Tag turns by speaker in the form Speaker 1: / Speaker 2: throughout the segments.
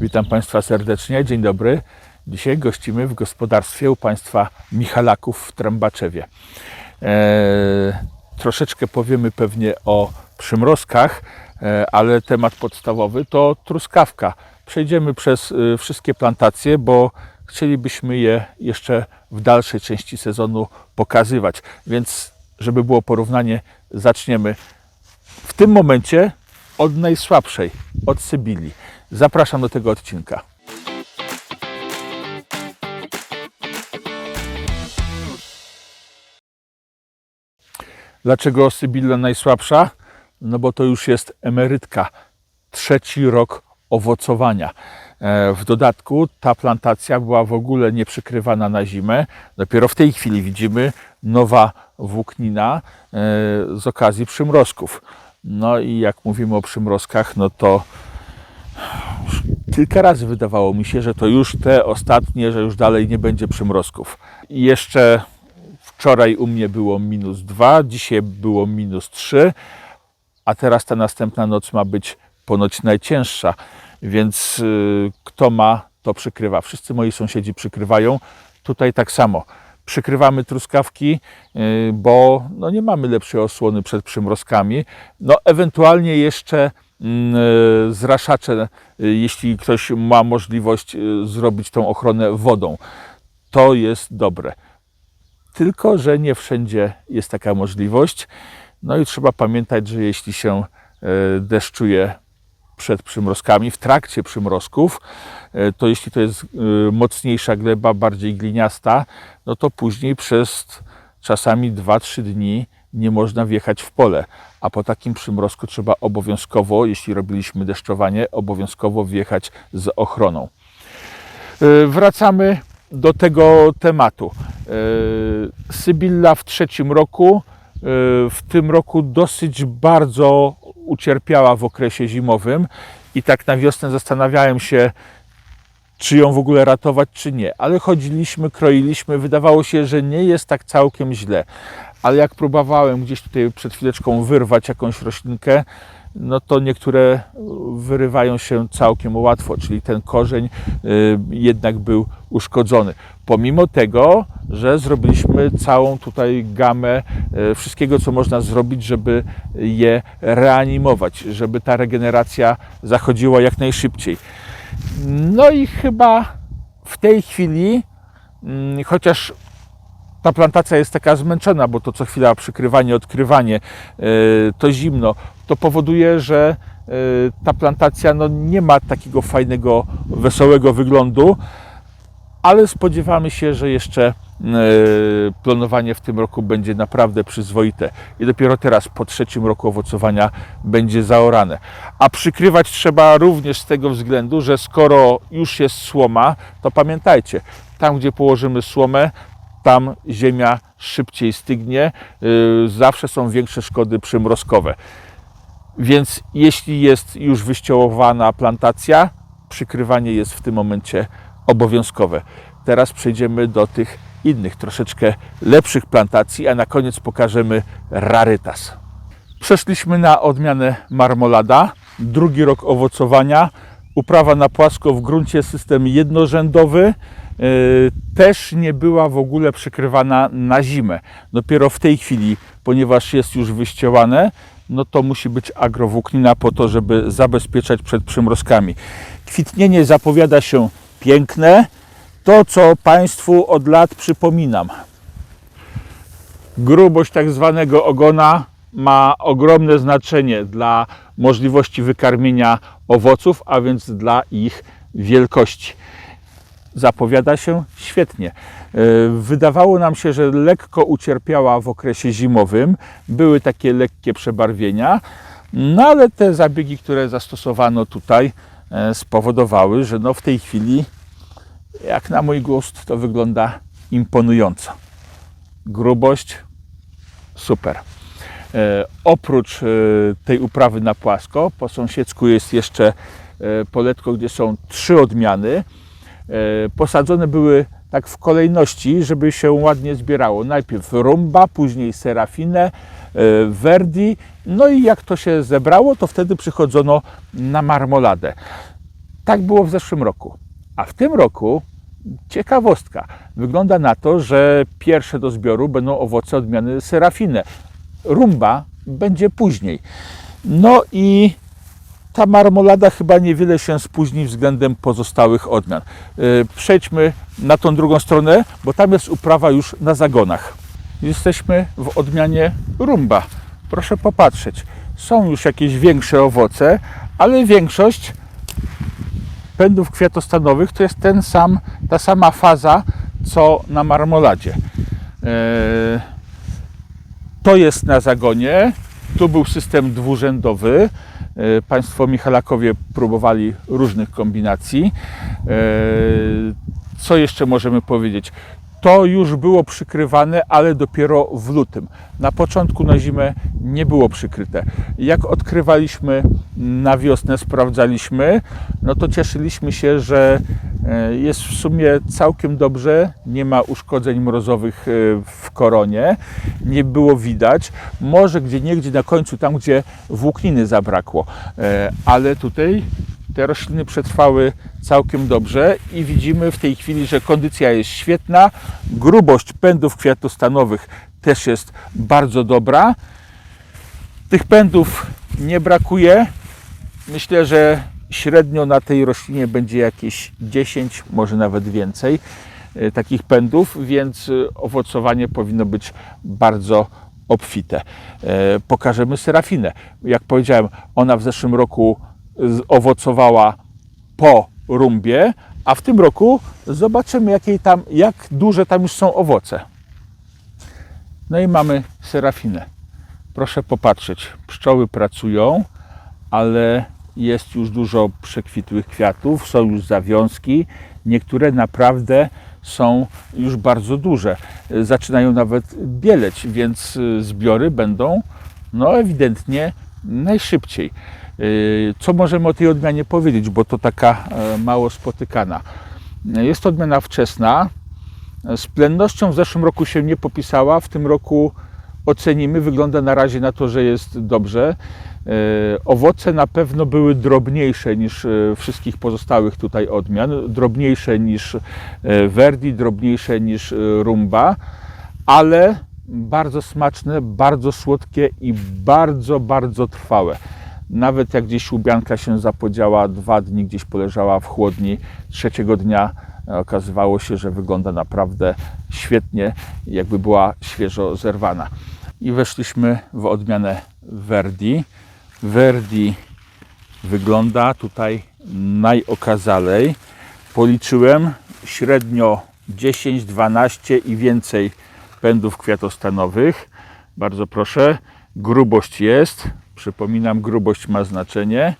Speaker 1: Witam Państwa serdecznie, dzień dobry. Dzisiaj gościmy w gospodarstwie u Państwa Michalaków w Trębaczewie. Eee, troszeczkę powiemy pewnie o przymrozkach, e, ale temat podstawowy to truskawka. Przejdziemy przez e, wszystkie plantacje, bo chcielibyśmy je jeszcze w dalszej części sezonu pokazywać. Więc, żeby było porównanie, zaczniemy w tym momencie od najsłabszej, od Sybilii. Zapraszam do tego odcinka. Dlaczego Sybilla najsłabsza? No bo to już jest emerytka, trzeci rok owocowania. E, W dodatku ta plantacja była w ogóle nie przykrywana na zimę. Dopiero w tej chwili widzimy nowa włóknina e, z okazji przymrozków. No i jak mówimy o przymrozkach, no to kilka razy wydawało mi się, że to już te ostatnie, że już dalej nie będzie przymrozków. I jeszcze wczoraj u mnie było minus 2, dzisiaj było minus 3, a teraz ta następna noc ma być ponoć najcięższa, więc y, kto ma, to przykrywa. Wszyscy moi sąsiedzi przykrywają. Tutaj tak samo. Przykrywamy truskawki, y, bo no nie mamy lepszej osłony przed przymrozkami. No ewentualnie jeszcze zraszacze, y, jeśli ktoś ma możliwość y, zrobić tą ochronę wodą. To jest dobre. Tylko, że nie wszędzie jest taka możliwość. No i trzeba pamiętać, że jeśli się e, deszczuje przed przymrozkami, w trakcie przymrozków, e, to jeśli to jest e, mocniejsza gleba, bardziej gliniasta, no to później przez czasami 2-3 dni nie można wjechać w pole. A po takim przymrozku trzeba obowiązkowo, jeśli robiliśmy deszczowanie, obowiązkowo wjechać z ochroną. E, Wracamy do tego tematu. E, Sybilla w trzecim roku, e, w tym roku dosyć bardzo ucierpiała w okresie zimowym i tak na wiosnę zastanawiałem się, czy ją w ogóle ratować, czy nie. Ale chodziliśmy, kroiliśmy, wydawało się, że nie jest tak całkiem źle. Ale jak próbowałem gdzieś tutaj przed chwileczką wyrwać jakąś roślinkę, no to niektóre wyrywają się całkiem łatwo, czyli ten korzeń y, jednak był uszkodzony. Pomimo tego, że zrobiliśmy całą tutaj gamę y, wszystkiego, co można zrobić, żeby je reanimować, żeby ta regeneracja zachodziła jak najszybciej. No i chyba w tej chwili, mm, chociaż ta plantacja jest taka zmęczona, bo to co chwila przykrywanie, odkrywanie, yy, to zimno, to powoduje, że yy, ta plantacja no, nie ma takiego fajnego, wesołego wyglądu, ale spodziewamy się, że jeszcze yy, planowanie w tym roku będzie naprawdę przyzwoite i dopiero teraz po trzecim roku owocowania będzie zaorane. A przykrywać trzeba również z tego względu, że skoro już jest słoma, to pamiętajcie, tam gdzie położymy słomę, tam ziemia szybciej stygnie, yy, zawsze są większe szkody przymrozkowe. Więc jeśli jest już wyściełowana plantacja, przykrywanie jest w tym momencie obowiązkowe. Teraz przejdziemy do tych innych, troszeczkę lepszych plantacji, a na koniec pokażemy rarytas. Przeszliśmy na odmianę marmolada, drugi rok owocowania, uprawa na płasko w gruncie system jednorzędowy, też nie była w ogóle przykrywana na zimę. Dopiero w tej chwili, ponieważ jest już wyściełane, no to musi być agrowłóknina po to, żeby zabezpieczać przed przymrozkami. Kwitnienie zapowiada się piękne. To, co Państwu od lat przypominam. Grubość tak zwanego ogona ma ogromne znaczenie dla możliwości wykarmienia owoców, a więc dla ich wielkości zapowiada się świetnie. E, Wydawało nam się, że lekko ucierpiała w okresie zimowym, były takie lekkie przebarwienia, no ale te zabiegi, które zastosowano tutaj, e, spowodowały, że no w tej chwili, jak na mój gust, to wygląda imponująco. Grubość super. E, Oprócz tej uprawy na płasko, po sąsiedzku jest jeszcze poletko, gdzie są trzy odmiany. E, Posadzone były tak w kolejności, żeby się ładnie zbierało. Najpierw rumba, później serafinę, e, verdi. No i jak to się zebrało, to wtedy przychodzono na marmoladę. Tak było w zeszłym roku. A w tym roku ciekawostka. Wygląda na to, że pierwsze do zbioru będą owoce odmiany serafine. Rumba będzie później. No i ta marmolada chyba niewiele się spóźni względem pozostałych odmian. Yy, Przejdźmy na tą drugą stronę, bo tam jest uprawa już na zagonach. Jesteśmy w odmianie rumba. Proszę popatrzeć. Są już jakieś większe owoce, ale większość pędów kwiatostanowych to jest ten sam, ta sama faza, co na marmoladzie. Yy, To jest na zagonie. Tu był system dwurzędowy. Yy, Państwo Michalakowie próbowali różnych kombinacji. Yy, Co jeszcze możemy powiedzieć? To już było przykrywane, ale dopiero w lutym. Na początku na zimę nie było przykryte. Jak odkrywaliśmy na wiosnę, sprawdzaliśmy, no to cieszyliśmy się, że e, jest w sumie całkiem dobrze. Nie ma uszkodzeń mrozowych e, w koronie, nie było widać. Może gdzie niegdzie na końcu, tam gdzie włókniny zabrakło, E, ale tutaj te rośliny przetrwały całkiem dobrze i widzimy w tej chwili, że kondycja jest świetna, grubość pędów kwiatostanowych też jest bardzo dobra. Tych pędów nie brakuje. Myślę, że średnio na tej roślinie będzie jakieś 10, może nawet więcej e, takich pędów, więc e, owocowanie powinno być bardzo obfite. E, Pokażemy serafinę. Jak powiedziałem, ona w zeszłym roku owocowała po rumbie, a w tym roku zobaczymy, jakiej tam, jak duże tam już są owoce. No i mamy serafinę. Proszę popatrzeć, pszczoły pracują, ale jest już dużo przekwitłych kwiatów, są już zawiązki. Niektóre naprawdę są już bardzo duże. Zaczynają nawet bieleć, więc zbiory będą no ewidentnie najszybciej. Y, Co możemy o tej odmianie powiedzieć, bo to taka e, mało spotykana. Jest to odmiana wczesna. Z plennością w zeszłym roku się nie popisała, w tym roku ocenimy. Wygląda na razie na to, że jest dobrze. E, Owoce na pewno były drobniejsze niż e, wszystkich pozostałych tutaj odmian, drobniejsze niż Verdi, drobniejsze niż Rumba, ale bardzo smaczne, bardzo słodkie i bardzo, bardzo trwałe. Nawet jak gdzieś łubianka się zapodziała, dwa dni gdzieś poleżała w chłodni, trzeciego dnia e, okazywało się, że wygląda naprawdę świetnie, jakby była świeżo zerwana. I weszliśmy w odmianę Verdi. Verdi wygląda tutaj najokazalej. Policzyłem średnio 10, 12 i więcej pędów kwiatostanowych. Bardzo proszę. Grubość jest. Przypominam, grubość ma znaczenie.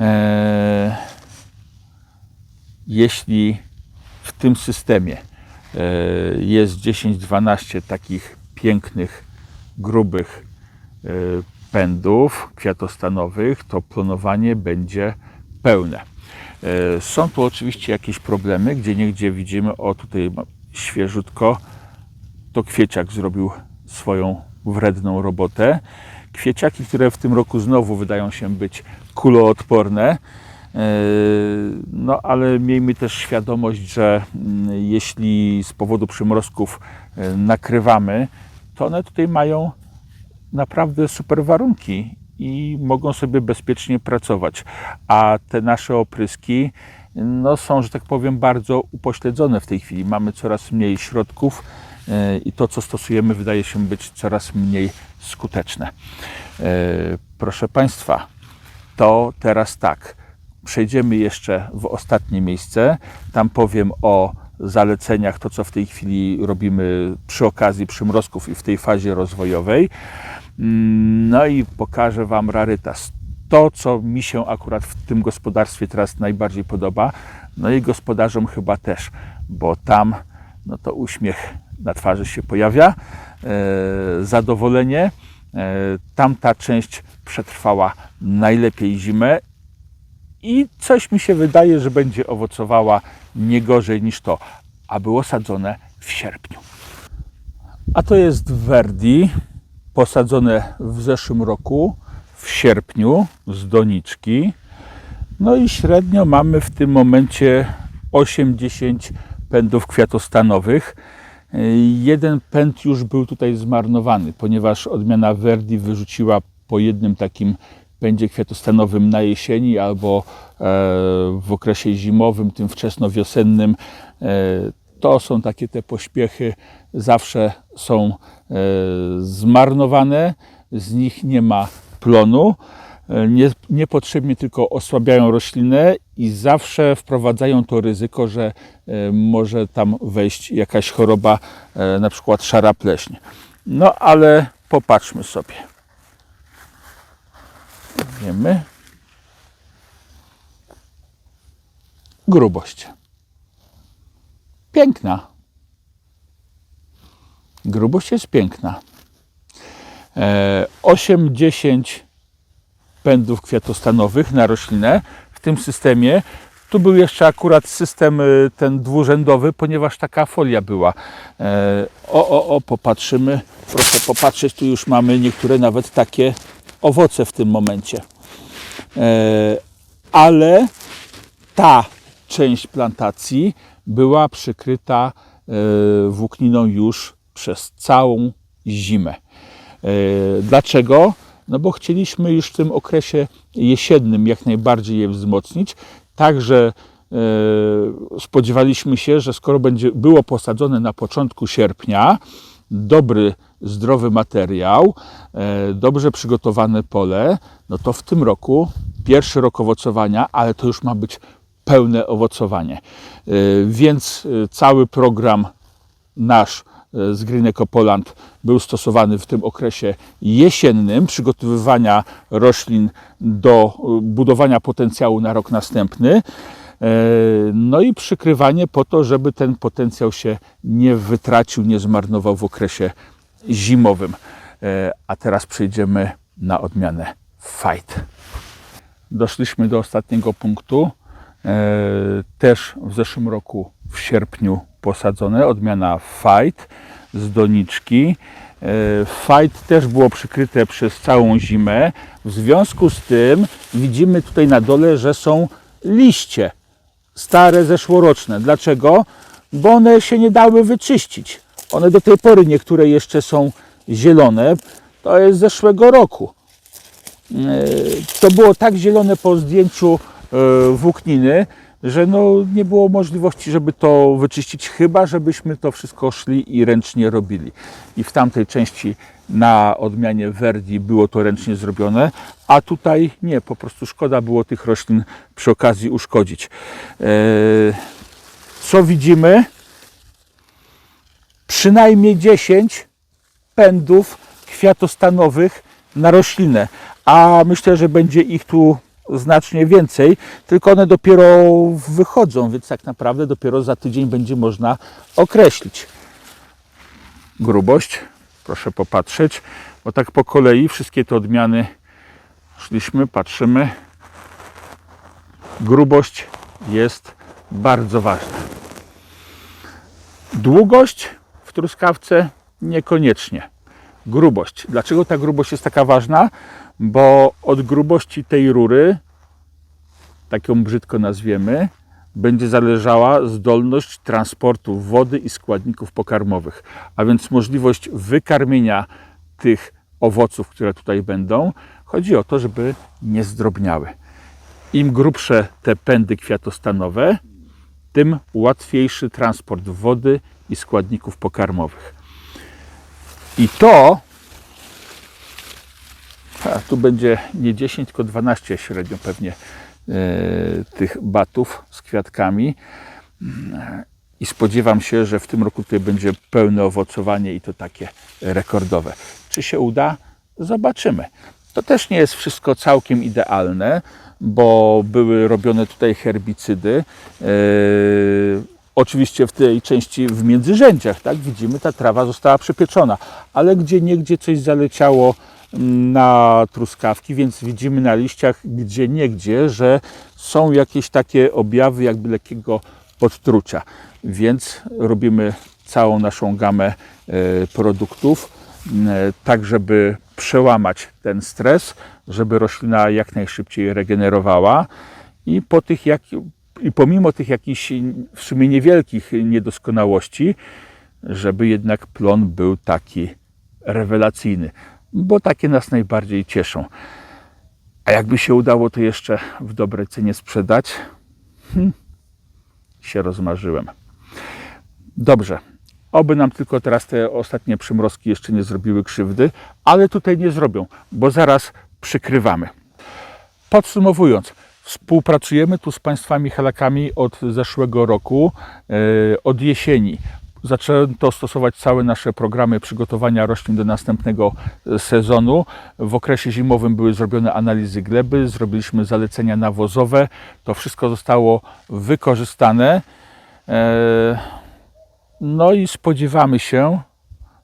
Speaker 1: Eee, jeśli w tym systemie e, jest 10-12 takich pięknych, grubych e, pędów kwiatostanowych, to plonowanie będzie pełne. E, Są tu oczywiście jakieś problemy, gdzie niegdzie widzimy, o tutaj świeżutko, to kwieciak zrobił swoją wredną robotę. Kwieciaki, które w tym roku znowu wydają się być kuloodporne, Yy, No, ale miejmy też świadomość, że mm, jeśli z powodu przymrozków yy, nakrywamy, to one tutaj mają naprawdę super warunki i mogą sobie bezpiecznie pracować. A te nasze opryski no, są, że tak powiem, bardzo upośledzone w tej chwili. Mamy coraz mniej środków i to, co stosujemy, wydaje się być coraz mniej skuteczne. Yy, Proszę Państwa, to teraz tak. Przejdziemy jeszcze w ostatnie miejsce. Tam powiem o zaleceniach, to co w tej chwili robimy przy okazji przymrozków i w tej fazie rozwojowej. Mm, No i pokażę Wam rarytas. To, co mi się akurat w tym gospodarstwie teraz najbardziej podoba, no i gospodarzom chyba też, bo tam no to uśmiech na twarzy się pojawia, e, zadowolenie. E, Tamta część przetrwała najlepiej zimę i coś mi się wydaje, że będzie owocowała nie gorzej niż to, a było sadzone w sierpniu. A to jest Verdi. posadzone w zeszłym roku, w sierpniu, z doniczki. No i średnio mamy w tym momencie 80 pędów kwiatostanowych. Jeden pęd już był tutaj zmarnowany, ponieważ odmiana Verdi wyrzuciła po jednym takim pędzie kwiatostanowym na jesieni albo e, w okresie zimowym, tym wczesnowiosennym. E, To są takie te pośpiechy, zawsze są e, zmarnowane, z nich nie ma plonu. E, Nie, niepotrzebnie tylko osłabiają roślinę i zawsze wprowadzają to ryzyko, że e, może tam wejść jakaś choroba, e, na przykład szara pleśń. No ale popatrzmy sobie. Wiemy. Grubość. Piękna. Grubość jest piękna. E, 8-10 pędów kwiatostanowych na roślinę w tym systemie. Tu był jeszcze akurat system y, ten dwurzędowy, ponieważ taka folia była. E, O, o, o, popatrzymy. Proszę popatrzeć, tu już mamy niektóre nawet takie owoce w tym momencie. E, Ale ta część plantacji była przykryta e, włókniną już przez całą zimę. Dlaczego? No bo chcieliśmy już w tym okresie jesiennym jak najbardziej je wzmocnić, także e, spodziewaliśmy się, że skoro będzie było posadzone na początku sierpnia, dobry, zdrowy materiał, e, dobrze przygotowane pole, no to w tym roku pierwszy rok owocowania, ale to już ma być pełne owocowanie. E, Więc cały program nasz z Green Poland był stosowany w tym okresie jesiennym przygotowywania roślin do e, budowania potencjału na rok następny. E, No i przykrywanie po to, żeby ten potencjał się nie wytracił, nie zmarnował w okresie zimowym. E, A teraz przejdziemy na odmianę Fight. Doszliśmy do ostatniego punktu. E, Też w zeszłym roku w sierpniu posadzone, odmiana Fight z doniczki. E, Fight też było przykryte przez całą zimę. W związku z tym widzimy tutaj na dole, że są liście stare, zeszłoroczne. Dlaczego? Bo one się nie dały wyczyścić. One do tej pory niektóre jeszcze są zielone. To jest z zeszłego roku. E, To było tak zielone po zdjęciu e, włókniny, że no nie było możliwości, żeby to wyczyścić, chyba żebyśmy to wszystko szli i ręcznie robili. I w tamtej części na odmianie Verdi było to ręcznie zrobione, a tutaj nie, po prostu szkoda było tych roślin przy okazji uszkodzić. E, Co widzimy? Przynajmniej 10 pędów kwiatostanowych na roślinę, a myślę, że będzie ich tu znacznie więcej, tylko one dopiero wychodzą, więc tak naprawdę dopiero za tydzień będzie można określić. Grubość, proszę popatrzeć, bo tak po kolei wszystkie te odmiany szliśmy, patrzymy. Grubość jest bardzo ważna. Długość w truskawce niekoniecznie. Grubość. Dlaczego ta grubość jest taka ważna? Bo od grubości tej rury, tak ją brzydko nazwiemy, będzie zależała zdolność transportu wody i składników pokarmowych, a więc możliwość wykarmienia tych owoców, które tutaj będą. Chodzi o to, żeby nie zdrobniały. Im grubsze te pędy kwiatostanowe, tym łatwiejszy transport wody i składników pokarmowych. I to, a tu będzie nie 10, tylko 12 średnio pewnie e, tych batów z kwiatkami. I spodziewam się, że w tym roku tutaj będzie pełne owocowanie i to takie rekordowe. Czy się uda? Zobaczymy. To też nie jest wszystko całkiem idealne, bo były robione tutaj herbicydy. E, oczywiście w tej części w międzyrzędziach, tak, widzimy, ta trawa została przepieczona, ale gdzie niegdzie coś zaleciało mm, na truskawki, więc widzimy na liściach gdzie niegdzie, że są jakieś takie objawy jakby lekkiego podtrucia. Więc robimy całą naszą gamę e, produktów tak żeby przełamać ten stres, żeby roślina jak najszybciej regenerowała i po tych jak, i pomimo tych jakichś w sumie niewielkich niedoskonałości, żeby jednak plon był taki rewelacyjny, bo takie nas najbardziej cieszą. A jakby się udało to jeszcze w dobrej cenie sprzedać, hmm, się rozmarzyłem. Dobrze. Oby nam tylko teraz te ostatnie przymrozki jeszcze nie zrobiły krzywdy, ale tutaj nie zrobią, bo zaraz przykrywamy. Podsumowując, współpracujemy tu z Państwami halakami od zeszłego roku, e, od jesieni. Zaczęto stosować całe nasze programy przygotowania roślin do następnego e, sezonu. W okresie zimowym były zrobione analizy gleby, zrobiliśmy zalecenia nawozowe. To wszystko zostało wykorzystane. E, No i spodziewamy się,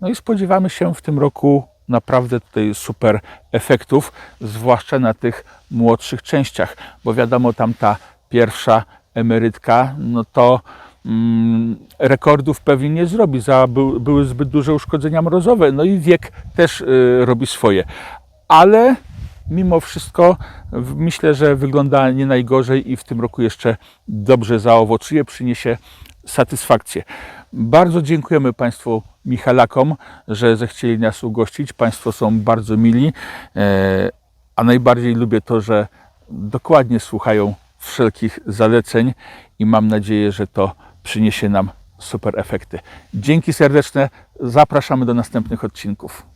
Speaker 1: no i spodziewamy się w tym roku naprawdę tutaj super efektów, zwłaszcza na tych młodszych częściach, bo wiadomo, tam ta pierwsza emerytka, no to mm, rekordów pewnie nie zrobi, za, był, były zbyt duże uszkodzenia mrozowe, no i wiek też y, robi swoje. Ale mimo wszystko myślę, że wygląda nie najgorzej i w tym roku jeszcze dobrze zaowocuje, przyniesie satysfakcję. Bardzo dziękujemy Państwu Michalakom, że zechcieli nas ugościć. Państwo są bardzo mili, e, a najbardziej lubię to, że dokładnie słuchają wszelkich zaleceń i mam nadzieję, że to przyniesie nam super efekty. Dzięki serdeczne, zapraszamy do następnych odcinków.